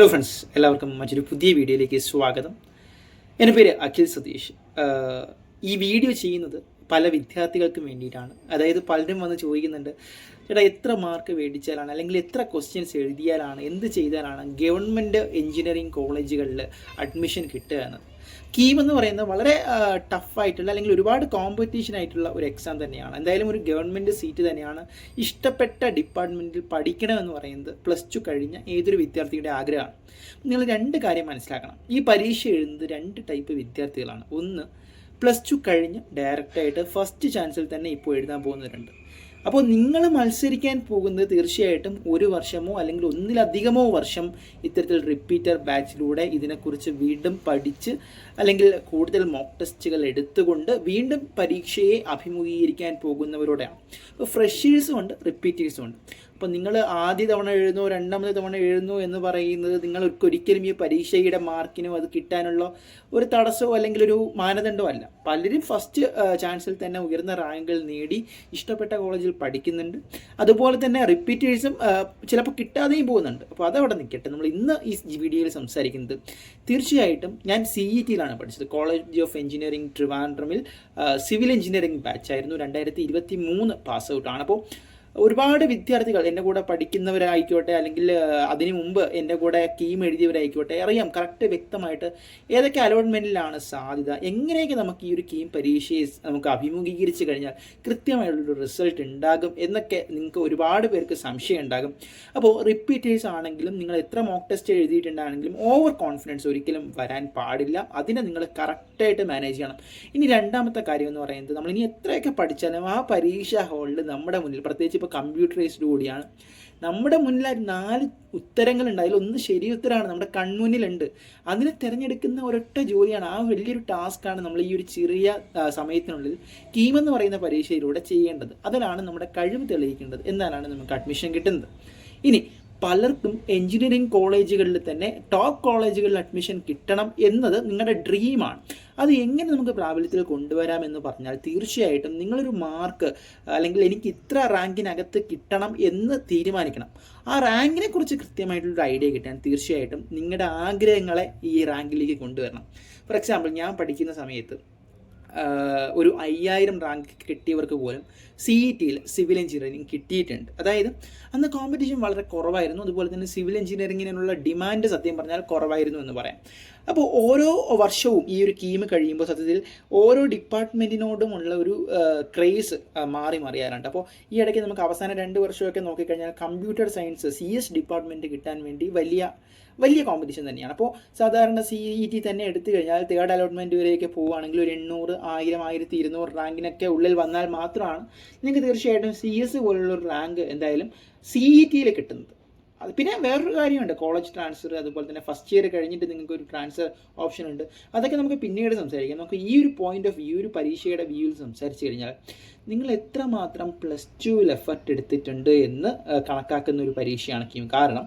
Hello friends എല്ലാവർക്കും മറ്റൊരു പുതിയ വീഡിയോയിലേക്ക് സ്വാഗതം. എന്റെ പേര് അഖിൽ സതീഷ്. ഈ വീഡിയോ ചെയ്യുന്നത് പല വിദ്യാർത്ഥികൾക്കും വേണ്ടിയിട്ടാണ്. അതായത് പലരും വന്ന് ചോദിക്കുന്നുണ്ട് ചേട്ടാ എത്ര മാർക്ക് മേടിച്ചാലാണ് അല്ലെങ്കിൽ എത്ര ക്വസ്റ്റ്യൻസ് എഴുതിയാലാണ്? എന്ത് ചെയ്താലാണ് ഗവൺമെന്റ് എഞ്ചിനീയറിംഗ് കോളേജുകളിൽ അഡ്മിഷൻ കിട്ടുക എന്ന് കീം എന്ന് പറയുന്നത് വളരെ ടഫായിട്ടുള്ള അല്ലെങ്കിൽ ഒരുപാട് കോമ്പറ്റീഷൻ ആയിട്ടുള്ള ഒരു എക്സാം തന്നെയാണ്. എന്തായാലും ഒരു ഗവൺമെന്റ് സീറ്റ് തന്നെയാണ് ഇഷ്ടപ്പെട്ട ഡിപ്പാർട്ട്മെന്റിൽ പഠിക്കണമെന്ന് പറയുന്നത് പ്ലസ് ടു കഴിഞ്ഞ ഏതൊരു വിദ്യാർത്ഥിയുടെ ആഗ്രഹമാണ്. നിങ്ങൾ രണ്ട് കാര്യം മനസ്സിലാക്കണം. ഈ പരീക്ഷ എഴുതുന്നത് രണ്ട് ടൈപ്പ് വിദ്യാർത്ഥികളാണ്. ഒന്ന് പ്ലസ് ടു കഴിഞ്ഞ് ഡയറക്റ്റായിട്ട് ഫസ്റ്റ് ചാൻസിൽ തന്നെ ഇപ്പോൾ എഴുതാൻ പോകുന്നവരുണ്ട്. അപ്പോൾ നിങ്ങൾ മത്സരിക്കാൻ പോകുന്നത് തീർച്ചയായിട്ടും ഒരു വർഷമോ അല്ലെങ്കിൽ ഒന്നിലധികമോ വർഷം ഇത്തരത്തിൽ റിപ്പീറ്റർ ബാച്ചിലൂടെ ഇതിനെക്കുറിച്ച് വീണ്ടും പഠിച്ച് അല്ലെങ്കിൽ കൂടുതൽ മോക്ക് ടെസ്റ്റുകൾ എടുത്തുകൊണ്ട് വീണ്ടും പരീക്ഷയെ അഭിമുഖീകരിക്കാൻ പോകുന്നവരോടെയാണ്. അപ്പോൾ ഫ്രഷേഴ്സും ഉണ്ട് റിപ്പീറ്റേഴ്സും ഉണ്ട്. അപ്പോൾ നിങ്ങൾ ആദ്യ തവണ എഴുതുന്നു രണ്ടാമത്തെ തവണ എഴുതുന്നു എന്ന് പറയുന്നത് നിങ്ങൾ ഒരിക്കലും ഈ പരീക്ഷയുടെ മാർക്കിനോ അത് കിട്ടാനുള്ള ഒരു തടസ്സമോ അല്ലെങ്കിൽ ഒരു മാനദണ്ഡമോ അല്ല. പലരും ഫസ്റ്റ് ചാൻസിൽ തന്നെ ഉയർന്ന റാങ്കുകൾ നേടി ഇഷ്ടപ്പെട്ട കോളേജിൽ പഠിക്കുന്നുണ്ട്. അതുപോലെ തന്നെ റിപ്പീറ്റേഴ്സും ചിലപ്പോൾ കിട്ടാതെയും പോകുന്നുണ്ട്. അപ്പോൾ അതവിടെ നിൽക്കട്ടെ. നമ്മൾ ഇന്ന് ഈ വീഡിയോയിൽ സംസാരിക്കുന്നത് തീർച്ചയായിട്ടും ഞാൻ സി ഇ ടിയിലാണ് പഠിച്ചത്. കോളേജ് ഓഫ് എഞ്ചിനീയറിംഗ് ട്രിവാൻഡ്രമിൽ സിവിൽ എഞ്ചിനീയറിംഗ് ബാച്ചായിരുന്നു രണ്ടായിരത്തി ഇരുപത്തി മൂന്ന് പാസ് ഔട്ടാണ് അപ്പോൾ ഒരുപാട് വിദ്യാർത്ഥികൾ എന്റെ കൂടെ പഠിക്കുന്നവരായിക്കോട്ടെ അല്ലെങ്കിൽ അതിനു മുമ്പ് എന്റെ കൂടെ കീം എഴുതിയവരായിക്കോട്ടെ അറിയാം കറക്റ്റ് വ്യക്തമായിട്ട് ഏതൊക്കെ അലോട്ട്മെന്റിലാണ് സാധ്യത എങ്ങനെയൊക്കെ നമുക്ക് ഈ ഒരു കീം പരീക്ഷയെ നമുക്ക് അഭിമുഖീകരിച്ച് കഴിഞ്ഞാൽ കൃത്യമായിട്ടുള്ളൊരു റിസൾട്ട് ഉണ്ടാകും എന്നൊക്കെ നിങ്ങൾക്ക് ഒരുപാട് പേർക്ക് സംശയം ഉണ്ടാകും. അപ്പോൾ റിപ്പീറ്റേഴ്സ് ആണെങ്കിലും നിങ്ങൾ എത്ര മോക്ക് ടെസ്റ്റ് എഴുതിയിട്ടുണ്ടാണെങ്കിലും ഓവർ കോൺഫിഡൻസ് ഒരിക്കലും വരാൻ പാടില്ല. അതിനെ നിങ്ങൾ കറക്റ്റായിട്ട് മാനേജ് ചെയ്യണം. ഇനി രണ്ടാമത്തെ കാര്യം എന്ന് പറയുന്നത് നമ്മൾ ഇനി എത്രയൊക്കെ പഠിച്ചാലും ആ പരീക്ഷാ ഹാളിൽ നമ്മുടെ മുന്നിൽ പ്രത്യേകിച്ച് ഇപ്പോൾ കമ്പ്യൂട്ടറൈസ്ഡ് കൂടിയാണ് നമ്മുടെ മുന്നിൽ നാല് ഉത്തരങ്ങളുണ്ട്. അതിലൊന്ന് ശരി ഉത്തരമാണ് നമ്മുടെ കൺമുന്നിലുണ്ട്. അതിനെ തിരഞ്ഞെടുക്കുന്ന ഒരൊറ്റ ജോലിയാണ്. ആ വലിയൊരു ടാസ്ക്കാണ് നമ്മൾ ഈ ഒരു ചെറിയ സമയത്തിനുള്ളിൽ കീം എന്ന് പറയുന്ന പരീക്ഷയിലൂടെ ചെയ്യേണ്ടത്. അതിലാണ് നമ്മുടെ കഴിവ് തെളിയിക്കേണ്ടത്. എന്നാലാണ് നമുക്ക് അഡ്മിഷൻ കിട്ടുന്നത്. ഇനി പലർക്കും എഞ്ചിനീയറിംഗ് കോളേജുകളിൽ തന്നെ ടോപ്പ് കോളേജുകളിൽ അഡ്മിഷൻ കിട്ടണം എന്നത് നിങ്ങളുടെ ഡ്രീമാണ് അത് എങ്ങനെ നമുക്ക് പ്രാബല്യത്തിൽ കൊണ്ടുവരാം എന്ന് പറഞ്ഞാൽ തീർച്ചയായിട്ടും നിങ്ങളൊരു മാർക്ക് അല്ലെങ്കിൽ എനിക്ക് ഇത്ര റാങ്കിനകത്ത് കിട്ടണം എന്ന് തീരുമാനിക്കണം. ആ റാങ്കിനെ കുറിച്ച് കൃത്യമായിട്ടുള്ളൊരു ഐഡിയ കിട്ടാൻ തീർച്ചയായിട്ടും നിങ്ങളുടെ ആഗ്രഹങ്ങളെ ഈ റാങ്കിലേക്ക് കൊണ്ടുവരണം. ഫോർ എക്സാമ്പിൾ ഞാൻ പഠിക്കുന്ന സമയത്ത് ഒരു അയ്യായിരം റാങ്ക് കിട്ടിയവർക്ക് പോലും സി ഇ ടിയിൽ സിവിൽ എഞ്ചിനീയറിംഗ് കിട്ടിയിട്ടുണ്ട്. അതായത് അന്ന് കോമ്പറ്റീഷൻ വളരെ കുറവായിരുന്നു. അതുപോലെ തന്നെ സിവിൽ എഞ്ചിനീയറിങ്ങിനുള്ള ഡിമാൻഡ് സത്യം പറഞ്ഞാൽ കുറവായിരുന്നു എന്ന് പറയാം. അപ്പോൾ ഓരോ വർഷവും ഈ ഒരു കീം കഴിയുമ്പോൾ സത്യത്തിൽ ഓരോ ഡിപ്പാർട്ട്മെന്റിനോടുമുള്ള ഒരു ക്രേസ് മാറി മാറിയാറുണ്ട് അപ്പോൾ ഈ ഇടയ്ക്ക് നമുക്ക് അവസാന രണ്ട് വർഷമൊക്കെ നോക്കിക്കഴിഞ്ഞാൽ computer science C S department കിട്ടാൻ വേണ്ടി വലിയ വലിയ കോമ്പറ്റീഷൻ തന്നെയാണ്. അപ്പോൾ സാധാരണ സി ഇ ടി തന്നെ എടുത്തു കഴിഞ്ഞാൽ തേർഡ് അലോട്ട്മെന്റ് വരെയൊക്കെ പോവുകയാണെങ്കിൽ ഒരു എണ്ണൂറ് ആയിരം ആയിരത്തി ഇരുന്നൂറ് റാങ്കിനൊക്കെ ഉള്ളിൽ വന്നാൽ മാത്രമാണ് നിങ്ങൾക്ക് തീർച്ചയായിട്ടും സി എസ് പോലുള്ള ഒരു റാങ്ക് എന്തായാലും സി ഇ ടിയിൽ കിട്ടുന്നത്. അത് പിന്നെ വേറൊരു കാര്യമുണ്ട്. കോളേജ് ട്രാൻസ്ഫർ അതുപോലെ തന്നെ ഫസ്റ്റ് ഇയർ കഴിഞ്ഞിട്ട് നിങ്ങൾക്ക് ഒരു ട്രാൻസ്ഫർ ഓപ്ഷൻ ഉണ്ട്. അതൊക്കെ നമുക്ക് പിന്നീട് സംസാരിക്കാം. നമുക്ക് ഈ ഒരു പോയിന്റ് ഓഫ് വ്യൂ ഒരു പരീക്ഷയുടെ വ്യൂവിൽ സംസാരിച്ച് കഴിഞ്ഞാൽ നിങ്ങൾ എത്രമാത്രം പ്ലസ് ടുവിൽ എഫർട്ട് എടുത്തിട്ടുണ്ട് എന്ന് കണക്കാക്കുന്ന ഒരു പരീക്ഷയാണ് കീം. കാരണം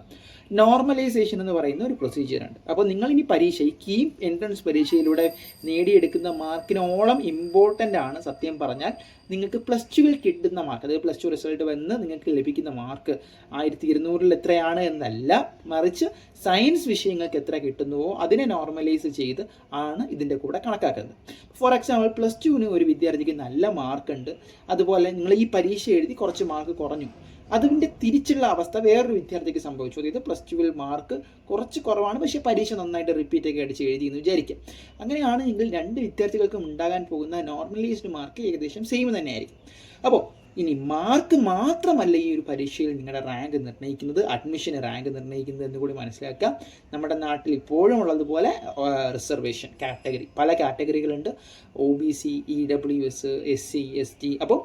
നോർമലൈസേഷൻ എന്ന് പറയുന്ന ഒരു പ്രൊസീജിയറുണ്ട് അപ്പോൾ നിങ്ങൾ ഇനി പരീക്ഷ ഈ കീം എൻട്രൻസ് പരീക്ഷയിലൂടെ നേടിയെടുക്കുന്ന മാർക്കിനോളം ഇമ്പോർട്ടന്റ് ആണ് സത്യം പറഞ്ഞാൽ നിങ്ങൾക്ക് പ്ലസ് ടുവിൽ കിട്ടുന്ന മാർക്ക് അതായത് പ്ലസ് ടു റിസൾട്ട് വന്ന് നിങ്ങൾക്ക് ലഭിക്കുന്ന മാർക്ക് ആയിരത്തി ഇരുന്നൂറിൽ എത്രയാണ് എന്നല്ല മറിച്ച് സയൻസ് വിഷയങ്ങൾക്ക് എത്ര കിട്ടുന്നുവോ അതിനെ നോർമലൈസ് ചെയ്ത് ആണ് ഇതിന്റെ കൂടെ കണക്കാക്കുന്നത്. ഫോർ എക്സാമ്പിൾ പ്ലസ് ടുവിന് ഒരു വിദ്യാർത്ഥിക്ക് നല്ല മാർക്ക് ഉണ്ട്. അതുപോലെ നിങ്ങൾ ഈ പരീക്ഷ എഴുതി കുറച്ച് മാർക്ക് കുറഞ്ഞു. അതിന്റെ തിരിച്ചുള്ള അവസ്ഥ വേറൊരു വിദ്യാർത്ഥിക്ക് സംഭവിച്ചു. അതായത് പ്ലസ് ടുവിൽ മാർക്ക് കുറച്ച് കുറവാണ്. പക്ഷേ പരീക്ഷ നന്നായിട്ട് റിപ്പീറ്റ് ഒക്കെ അടിച്ച് എഴുതി എന്ന് വിചാരിക്കാം അങ്ങനെയാണെങ്കിൽ രണ്ട് വിദ്യാർത്ഥികൾക്കും ഉണ്ടാകാൻ പോകുന്ന നോർമലൈസ്ഡ് മാർക്ക് ഏകദേശം സെയിം തന്നെയായിരിക്കും. അപ്പോൾ ഇനി മാർക്ക് മാത്രമല്ല ഈ ഒരു പരീക്ഷയിൽ നിങ്ങളുടെ റാങ്ക് നിർണയിക്കുന്നത് അഡ്മിഷൻ റാങ്ക് നിർണയിക്കുന്നത് എന്ന് കൂടി മനസ്സിലാക്കുക. നമ്മുടെ നാട്ടിൽ ഇപ്പോഴും ഉള്ളതുപോലെ റിസർവേഷൻ കാറ്റഗറി പല കാറ്റഗറികളുണ്ട് O B C E W S S C S T അപ്പോൾ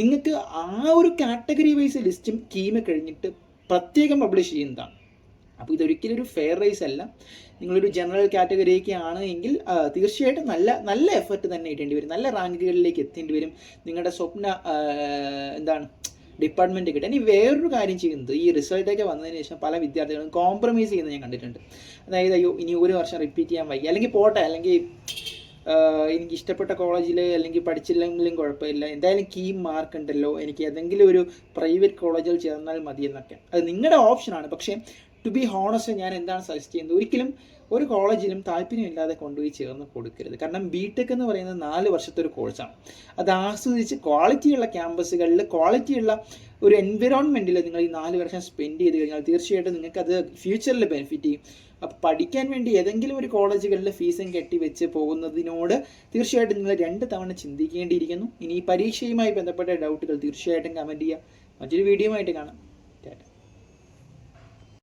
നിങ്ങൾക്ക് ആ ഒരു കാറ്റഗറി വൈസ് ലിസ്റ്റും കീമ കഴിഞ്ഞിട്ട് പ്രത്യേകം പബ്ലിഷ് ചെയ്യുന്നതാണ്. അപ്പോൾ ഇതൊരിക്കലും ഒരു ഫെയർ റേസ് അല്ല. നിങ്ങളൊരു ജനറൽ കാറ്റഗറിയൊക്കെ ആണ് എങ്കിൽ തീർച്ചയായിട്ടും നല്ല നല്ല എഫർട്ട് തന്നെ ഇടേണ്ടി വരും. നല്ല റാങ്കുകളിലേക്ക് എത്തേണ്ടി വരും. നിങ്ങളുടെ സ്വപ്ന എന്താണ് ഡിപ്പാർട്ട്മെന്റ് കിട്ടും ഇനി വേറൊരു കാര്യം ചെയ്യുന്നത്. ഈ റിസൾട്ടൊക്കെ വന്നതിന് ശേഷം പല വിദ്യാർത്ഥികളും കോംപ്രമൈസ് ചെയ്യുന്നത് ഞാൻ കണ്ടിട്ടുണ്ട്. അതായത് അയ്യോ ഇനി ഒരു വർഷം റിപ്പീറ്റ് ചെയ്യാൻ വയ്യ. അല്ലെങ്കിൽ പോട്ടെ അല്ലെങ്കിൽ എനിക്ക് ഇഷ്ടപ്പെട്ട കോളേജിൽ അല്ലെങ്കിൽ പഠിച്ചില്ലെങ്കിലും കുഴപ്പമില്ല. എന്തായാലും കീ മാർക്ക് ഉണ്ടല്ലോ. എനിക്ക് ഏതെങ്കിലും ഒരു പ്രൈവറ്റ് കോളേജിൽ ചേർന്നാൽ മതി എന്നൊക്കെ. അത് നിങ്ങളുടെ ഓപ്ഷനാണ് പക്ഷേ ടു ബി ഹോണസ്റ്റ് ഞാൻ എന്താണ് സജസ്റ്റ് ചെയ്യുന്നത്? ഒരിക്കലും ഒരു കോളേജിലും താല്പര്യമില്ലാതെ കൊണ്ടുപോയി ചേർന്ന് കൊടുക്കരുത്. കാരണം ബി ടെക് എന്ന് പറയുന്നത് നാല് വർഷത്തെ ഒരു കോഴ്സാണ് അത് ആസ്വദിച്ച് ക്വാളിറ്റിയുള്ള ക്യാമ്പസുകളിൽ ക്വാളിറ്റിയുള്ള ഒരു എൻവിറോൺമെന്റിൽ നിങ്ങൾ ഈ നാല് വർഷം സ്പെൻഡ് ചെയ്ത് കഴിഞ്ഞാൽ തീർച്ചയായിട്ടും നിങ്ങൾക്ക് അത് ഫ്യൂച്ചറിൽ ബെനിഫിറ്റ് ചെയ്യും. അപ്പോൾ പഠിക്കാൻ വേണ്ടി ഏതെങ്കിലും ഒരു കോളേജുകളിൽ ഫീസും കെട്ടി വെച്ച് പോകുന്നതിനോട് തീർച്ചയായിട്ടും നിങ്ങൾ രണ്ട് തവണ ചിന്തിക്കേണ്ടിയിരിക്കുന്നു. ഇനി ഈ പരീക്ഷയുമായി ബന്ധപ്പെട്ട ഡൗട്ടുകൾ തീർച്ചയായിട്ടും കമന്റ് ചെയ്യുക മറ്റൊരു വീഡിയോ ആയിട്ട് കാണാം.